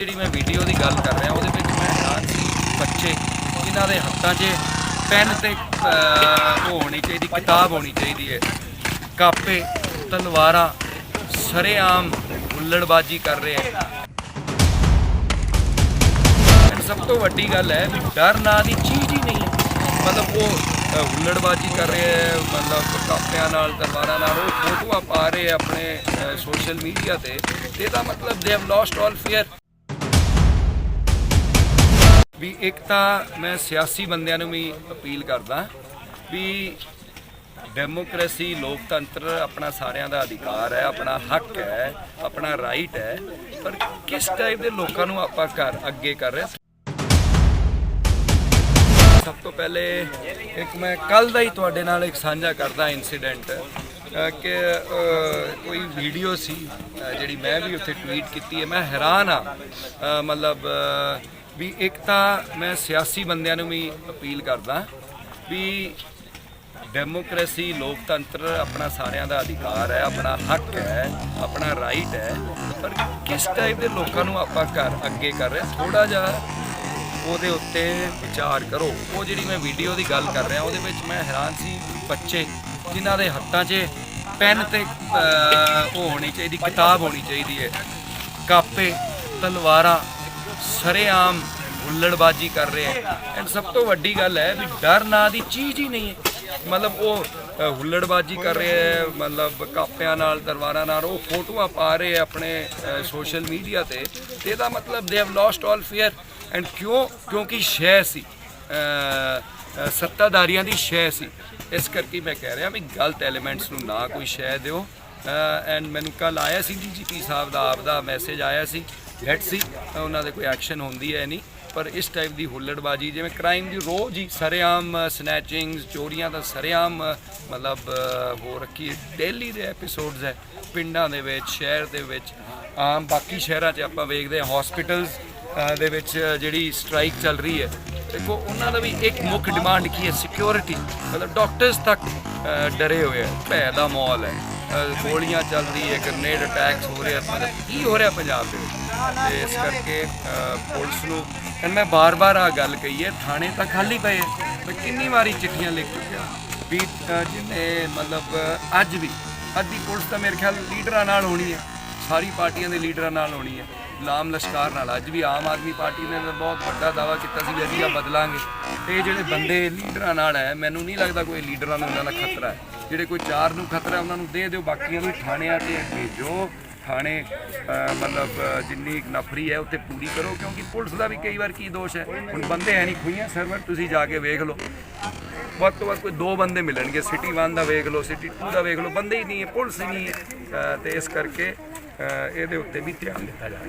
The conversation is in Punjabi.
ਜਿਹੜੀ ਮੈਂ ਵੀਡੀਓ ਦੀ ਗੱਲ ਕਰ ਰਿਹਾ, ਉਹਦੇ ਵਿੱਚ ਮੈਂ ਹੈਰਾਨ ਸੀ ਬੱਚੇ ਜਿਨ੍ਹਾਂ ਦੇ ਹੱਥਾਂ 'ਚ ਪੈਨ ਤੇ ਉਹ ਹੋਣੀ ਚਾਹੀਦੀ, ਕਿਤਾਬ ਹੋਣੀ ਚਾਹੀਦੀ ਹੈ। ਕਾਪੇ, ਤਲਵਾਰਾਂ, ਸਰੇਆਮ ਹੁੱਲੜਬਾਜੀ ਕਰ ਰਹੇ ਹੈ। ਸਭ ਤੋਂ ਵੱਡੀ ਗੱਲ ਹੈ, ਡਰ ਨਾਂ ਦੀ ਚੀਜ਼ ਹੀ ਨਹੀਂ ਹੈ। ਮਤਲਬ ਉਹ ਹੁੱਲੜਬਾਜੀ ਕਰ ਰਹੇ ਹੈ, ਮਤਲਬ ਕਾਪਿਆਂ ਨਾਲ, ਤਲਵਾਰਾਂ ਨਾਲ, ਉਹ ਫੋਟੋਆਂ ਪਾ ਰਹੇ ਹੈ ਆਪਣੇ ਸੋਸ਼ਲ ਮੀਡੀਆ ਤੇ। ਤੇ ਇਹਦਾ ਮਤਲਬ they have lost all fear ਵੀ ਇੱਕ ਤਾਂ ਮੈਂ ਸਿਆਸੀ ਬੰਦਿਆਂ ਨੂੰ ਵੀ ਅਪੀਲ ਕਰਦਾ ਵੀ ਡੈਮੋਕ੍ਰੇਸੀ, ਲੋਕਤੰਤਰ ਆਪਣਾ ਸਾਰਿਆਂ ਦਾ ਅਧਿਕਾਰ ਹੈ, ਆਪਣਾ ਹੱਕ ਹੈ, ਆਪਣਾ ਰਾਈਟ ਹੈ, ਪਰ ਕਿਸ ਟਾਈਪ ਦੇ ਲੋਕਾਂ ਨੂੰ ਆਪਾਂ ਕਰ ਅੱਗੇ ਕਰ ਰਹੇ ਸਭ ਤੋਂ ਪਹਿਲੇ ਇੱਕ ਮੈਂ ਕੱਲ ਦਾ ਹੀ ਤੁਹਾਡੇ ਨਾਲ ਇੱਕ ਸਾਂਝਾ ਕਰਦਾ ਇਨਸੀਡੈਂਟ ਕਿ ਕੋਈ ਵੀਡੀਓ ਸੀ ਜਿਹੜੀ ਮੈਂ ਵੀ ਉੱਥੇ ਟਵੀਟ ਕੀਤੀ ਹੈ, ਮੈਂ ਹੈਰਾਨ ਆ ਮਤਲਬ ਵੀ ਇੱਕ ਤਾਂ ਮੈਂ ਸਿਆਸੀ ਬੰਦਿਆਂ ਨੂੰ ਵੀ ਅਪੀਲ ਕਰਦਾ ਵੀ ਡੈਮੋਕ੍ਰੇਸੀ, ਲੋਕਤੰਤਰ ਆਪਣਾ ਸਾਰਿਆਂ ਦਾ ਅਧਿਕਾਰ ਹੈ, ਆਪਣਾ ਹੱਕ ਹੈ, ਆਪਣਾ ਰਾਈਟ ਹੈ। ਪਰ ਕਿਸ ਟਾਈਪ ਦੇ ਲੋਕਾਂ ਨੂੰ ਆਪਾਂ ਘਰ ਅੱਗੇ ਕਰ ਰਹੇ ਥੋੜਾ ਜਿਹਾ ਉਹਦੇ ਉੱਤੇ ਵਿਚਾਰ ਕਰੋ। ਉਹ ਜਿਹੜੀ ਮੈਂ ਵੀਡੀਓ ਦੀ ਗੱਲ ਕਰ ਰਿਹਾ, ਉਹਦੇ ਵਿੱਚ ਮੈਂ ਹੈਰਾਨ ਸੀ ਬੱਚੇ ਜਿਨ੍ਹਾਂ ਦੇ ਹੱਥਾਂ 'ਚ ਪੈਨ ਤੇ ਉਹ ਹੋਣੀ ਚਾਹੀਦੀ, ਕਿਤਾਬ ਹੋਣੀ ਚਾਹੀਦੀ ਹੈ। ਕਾਪੇ, ਤਲਵਾਰਾਂ ਸਰੇਆਮ ਹੁੱਲੜਬਾਜੀ ਕਰ ਰਹੇ ਹੈ ਐਂਡ ਸਭ ਤੋਂ ਵੱਡੀ ਗੱਲ ਹੈ ਵੀ ਡਰ ਨਾਂ ਦੀ ਚੀਜ਼ ਹੀ ਨਹੀਂ ਹੈ। ਮਤਲਬ ਉਹ ਹੁੱਲੜਬਾਜੀ ਕਰ ਰਹੇ ਹੈ, ਮਤਲਬ ਕਾਪਿਆਂ ਨਾਲ ਤਲਵਾਰਾਂ ਨਾਲ, ਉਹ ਫੋਟੋਆਂ ਪਾ ਰਹੇ ਹੈ ਆਪਣੇ ਸੋਸ਼ਲ ਮੀਡੀਆ ਤੇ। ਤੇ ਇਹਦਾ ਮਤਲਬ they have lost all fear and ਕਿਉਂ? ਕਿਉਂਕਿ ਸ਼ੈ ਸੀ। ਸੱਤਾਧਾਰੀਆਂ ਦੀ ਸ਼ੈ ਸੀ। ਇਸ ਕਰਕੇ ਮੈਂ ਕਹਿ ਰਿਹਾ ਵੀ ਗਲਤ ਐਲੀਮੈਂਟਸ ਨੂੰ ਨਾ ਕੋਈ ਸ਼ੈ ਦਿਓ। ਐਂਡ ਮੈਨੂੰ ਕੱਲ ਆਇਆ ਸੀ ਡੀਜੀਪੀ ਸਾਹਿਬ ਦਾ ਆਪ ਦਾ ਮੈਸੇਜ ਆਇਆ ਸੀ ਲੈਟ ਸੀ ਉਹਨਾਂ ਦੇ ਕੋਈ ਐਕਸ਼ਨ ਹੁੰਦੀ ਹੈ ਨਹੀਂ, ਪਰ ਇਸ ਟਾਈਪ ਦੀ ਹੁੱਲੜਬਾਜੀ, ਜਿਵੇਂ ਕ੍ਰਾਈਮ ਦੀ ਰੋਜ਼ ਹੀ ਸਰੇਆਮ ਸਨੈਚਿੰਗਸ ਚੋਰੀਆਂ ਦਾ ਸਰੇਆਮ ਮਤਲਬ ਹੋ ਰੱਖੀ ਡੇਲੀ ਦੇ ਐਪੀਸੋਡਸ ਹੈ, ਪਿੰਡਾਂ ਦੇ ਵਿੱਚ, ਸ਼ਹਿਰ ਦੇ ਵਿੱਚ, ਆਮ ਬਾਕੀ ਸ਼ਹਿਰਾਂ 'ਚ ਆਪਾਂ ਵੇਖਦੇ ਹਾਂ ਹਸਪੀਟਲਸ ਦੇ ਵਿੱਚ ਜਿਹੜੀ ਸਟ੍ਰਾਈਕ ਚੱਲ ਰਹੀ ਹੈ। ਦੇਖੋ, ਉਹਨਾਂ ਦਾ ਵੀ ਇੱਕ ਮੁੱਖ ਡਿਮਾਂਡ ਕੀ ਹੈ? ਸਿਕਿਉਰਿਟੀ ਮਤਲਬ ਡਾਕਟਰਸ ਤੱਕ ਡਰੇ ਹੋਏ ਹੈ, ਭੈ ਦਾ ਮਾਹੌਲ ਹੈ। ਗੋਲੀਆਂ ਚੱਲ ਰਹੀ ਹੈ ਗ੍ਰਨੇਡ ਅਟੈਕਸ ਹੋ ਰਿਹਾ ਆ ਮਤਲਬ ਕੀ ਹੋ ਰਿਹਾ ਪੰਜਾਬ ਦੇ ਵਿੱਚ? ਤੇ ਇਸ ਕਰਕੇ ਪੁਲਿਸ ਨੂੰ ਮੈਂ ਬਾਰ-ਬਾਰ ਆ ਗੱਲ ਕਹੀ ਹੈ ਥਾਣੇ ਤਾਂ ਖਾਲੀ ਪਏ ਹੈ। ਮੈਂ ਕਿੰਨੀ ਵਾਰੀ ਚਿੱਠੀਆਂ ਲਿਖ ਚੁੱਕਿਆ। ਵੀ ਅ, ਮਤਲਬ ਅੱਜ ਵੀ ਅੱਧੀ ਪੁਲਿਸ ਤਾਂ ਮੇਰੇ ਖਿਆਲ ਲੀਡਰਾਂ ਨਾਲ ਹੋਣੀ ਹੈ ਸਾਰੀ ਪਾਰਟੀਆਂ ਦੇ ਲੀਡਰਾਂ ਨਾਲ ਹੋਣੀ ਹੈ। ਲਾਮ ਲਸ਼ਕਾਰ ਨਾਲ ਅੱਜ ਵੀ ਆਮ ਆਦਮੀ ਪਾਰਟੀ ਨੇ ਬਹੁਤ ਵੱਡਾ ਦਾਵਾ ਕੀਤਾ ਸੀ ਵੀ ਅਸੀਂ ਆ ਬਦਲਾਂਗੇ। ਤੇ ਇਹ ਜਿਹੜੇ ਬੰਦੇ ਲੀਡਰਾਂ ਨਾਲ ਹੈ ਮੈਨੂੰ ਨਹੀਂ ਲੱਗਦਾ ਕੋਈ ਲੀਡਰਾਂ ਨੂੰ ਉਹਨਾਂ ਦਾ ਖਤਰਾ ਹੈ। ਜਿਹੜੇ ਕੋਈ ਚਾਰ ਨੂੰ ਖਤਰਾ ਉਹਨਾਂ ਨੂੰ ਦੇ ਦਿਓ ਬਾਕੀਆਂ ਨੂੰ ਥਾਣਿਆਂ ਤੇ ਭੇਜੋ। ਥਾਣੇ ਮਤਲਬ ਜਿੰਨੀ ਨਫਰੀ ਹੈ ਉੱਤੇ ਪੂਰੀ ਕਰੋ ਕਿਉਂਕਿ ਪੁਲਿਸ ਦਾ ਵੀ ਕਈ ਵਾਰ ਕੀ ਦੋਸ਼ ਹੈ? ਹੁਣ ਬੰਦੇ ਹੈ ਨਹੀਂ ਖੁਈਆਂ ਸਰਵਰ ਤੁਸੀਂ ਜਾ ਕੇ ਵੇਖ ਲਓ। ਵੱਧ ਤੋਂ ਵੱਧ ਕੋਈ ਦੋ ਬੰਦੇ ਮਿਲਣਗੇ ਸਿਟੀ 1 ਦਾ ਵੇਖ ਲਓ ਸਿਟੀ 2 ਦਾ ਵੇਖ ਲਓ ਬੰਦੇ ਹੀ ਨਹੀਂ ਹੈ ਪੁਲਿਸ ਹੀ ਨਹੀਂ ਹੈ। ਅ, ਤੇ ਇਸ ਕਰਕੇ ਇਹਦੇ ਉੱਤੇ ਵੀ ਧਿਆਨ ਦਿੱਤਾ ਜਾਵੇ।